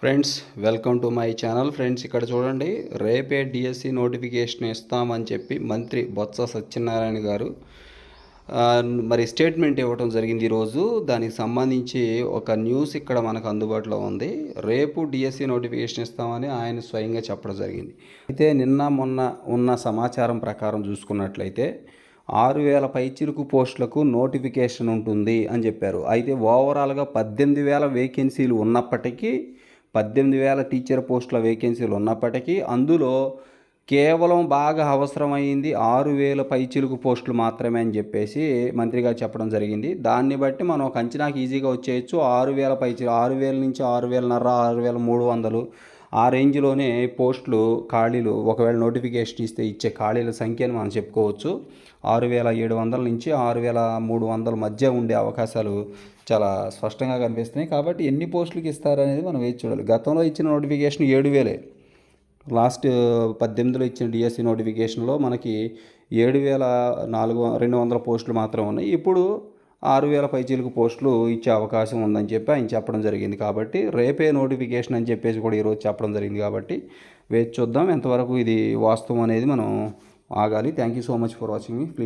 Friends welcome to my channel. Friends ఇక్కడ చూడండి రేపే డిఎస్సి నోటిఫికేషన్ ఇస్తామని చెప్పి మంత్రి బొత్స సత్యనారాయణ గారు మరి స్టేట్మెంట్ ఇవ్వడం జరిగింది ఈరోజు. దానికి సంబంధించి ఒక న్యూస్ ఇక్కడ మనకు అందుబాటులో ఉంది. రేపు డిఎస్సి నోటిఫికేషన్ ఇస్తామని ఆయన స్వయంగా చెప్పడం జరిగింది. అయితే నిన్న మొన్న ఉన్న సమాచారం ప్రకారం చూసుకున్నట్లయితే ఆరు వేల పైచిలుకు పోస్టులకు నోటిఫికేషన్ ఉంటుంది అని చెప్పారు. అయితే ఓవరాల్గా పద్దెనిమిది వేల వేకెన్సీలు ఉన్నప్పటికీ పద్దెనిమిది వేల టీచర్ పోస్టుల వేకెన్సీలు ఉన్నప్పటికీ అందులో కేవలం బాగా అవసరమైంది ఆరు వేల పైచిలుకు పోస్టులు మాత్రమే అని చెప్పేసి మంత్రిగా చెప్పడం జరిగింది. దాన్ని బట్టి మనం ఒక అంచనాకి ఈజీగా వచ్చేయచ్చు. ఆరు వేల పైచి ఆరు వేల నుంచి ఆరు వేలన్నర ఆరు వేల మూడు వందలు ఆ రేంజ్లోనే పోస్టులు ఖాళీలు ఒకవేళ నోటిఫికేషన్ ఇస్తే ఇచ్చే ఖాళీల సంఖ్యను మనం చెప్పుకోవచ్చు. ఆరు వేల ఏడు వందల నుంచి ఆరు వేల మూడు వందల మధ్య ఉండే అవకాశాలు చాలా స్పష్టంగా కనిపిస్తున్నాయి. కాబట్టి ఎన్ని పోస్టులకి ఇస్తారనేది మనం వేచి చూడాలి. గతంలో ఇచ్చిన నోటిఫికేషన్ ఏడు వేలే లాస్ట్ పద్దెనిమిదిలో ఇచ్చిన డిఎస్సి నోటిఫికేషన్లో మనకి ఏడు వేల నాలుగు రెండు వందల పోస్టులు మాత్రమే ఉన్నాయి. ఇప్పుడు ఆరు వేల పైచీలకు పోస్టులు ఇచ్చే అవకాశం ఉందని చెప్పి ఆయన చెప్పడం జరిగింది కాబట్టి రేపే నోటిఫికేషన్ అని చెప్పేసి కూడా ఈరోజు చెప్పడం జరిగింది కాబట్టి వేచి చూద్దాం. ఎంతవరకు ఇది వాస్తవం అనేది మనం ఆగాలి. Thank you so much for watching me please